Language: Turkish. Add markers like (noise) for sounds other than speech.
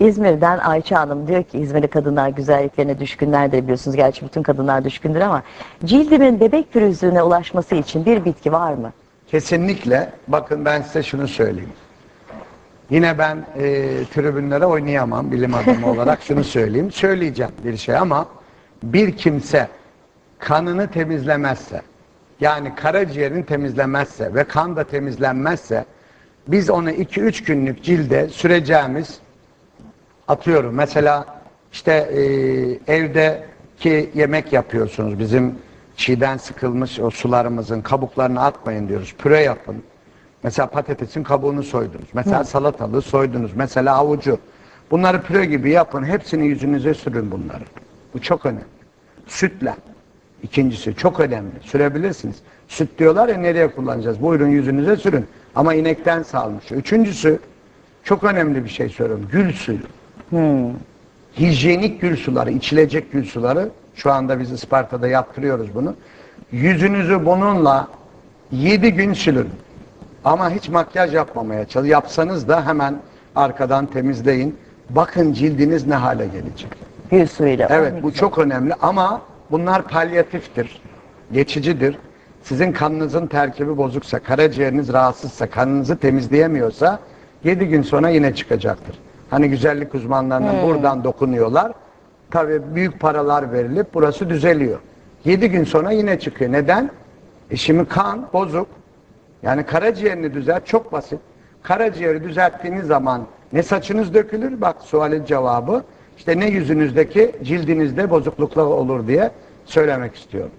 İzmir'den Ayça Hanım diyor ki İzmirli kadınlar güzelliklerine düşkünlerdir biliyorsunuz. Gerçi bütün kadınlar düşkündür ama cildimin bebek pürüzlüğüne ulaşması için bir bitki var mı? Kesinlikle. Bakın ben size şunu söyleyeyim. Yine ben e, tribünlere oynayamam bilim adamı olarak (laughs) şunu söyleyeyim. Söyleyeceğim bir şey ama bir kimse kanını temizlemezse yani karaciğerini temizlemezse ve kan da temizlenmezse biz onu 2-3 günlük cilde süreceğimiz atıyorum. Mesela işte e, evdeki yemek yapıyorsunuz. Bizim çiğden sıkılmış o sularımızın kabuklarını atmayın diyoruz. Püre yapın. Mesela patatesin kabuğunu soydunuz. Mesela salatalığı soydunuz. Mesela havucu bunları püre gibi yapın. Hepsini yüzünüze sürün bunları. Bu çok önemli. Sütle. İkincisi çok önemli. Sürebilirsiniz. Süt diyorlar ya nereye kullanacağız? Buyurun yüzünüze sürün. Ama inekten sağılmış üçüncüsü çok önemli bir şey söylüyorum. Gül suyu hijyenik gül suları, içilecek gül suları şu anda biz Isparta'da yaptırıyoruz bunu. Yüzünüzü bununla 7 gün sülün. Ama hiç makyaj yapmamaya çalışın. Yapsanız da hemen arkadan temizleyin. Bakın cildiniz ne hale gelecek. Gül suyuyla. Evet bu çok önemli ama bunlar palyatiftir. Geçicidir. Sizin kanınızın terkibi bozuksa, karaciğeriniz rahatsızsa, kanınızı temizleyemiyorsa 7 gün sonra yine çıkacaktır. Hani güzellik uzmanlarının buradan dokunuyorlar. Tabii büyük paralar verilip burası düzeliyor. 7 gün sonra yine çıkıyor. Neden? E şimdi kan bozuk. Yani karaciğerini düzelt çok basit. Karaciğeri düzelttiğiniz zaman ne saçınız dökülür bak sualin cevabı işte ne yüzünüzdeki cildinizde bozukluklar olur diye söylemek istiyorum.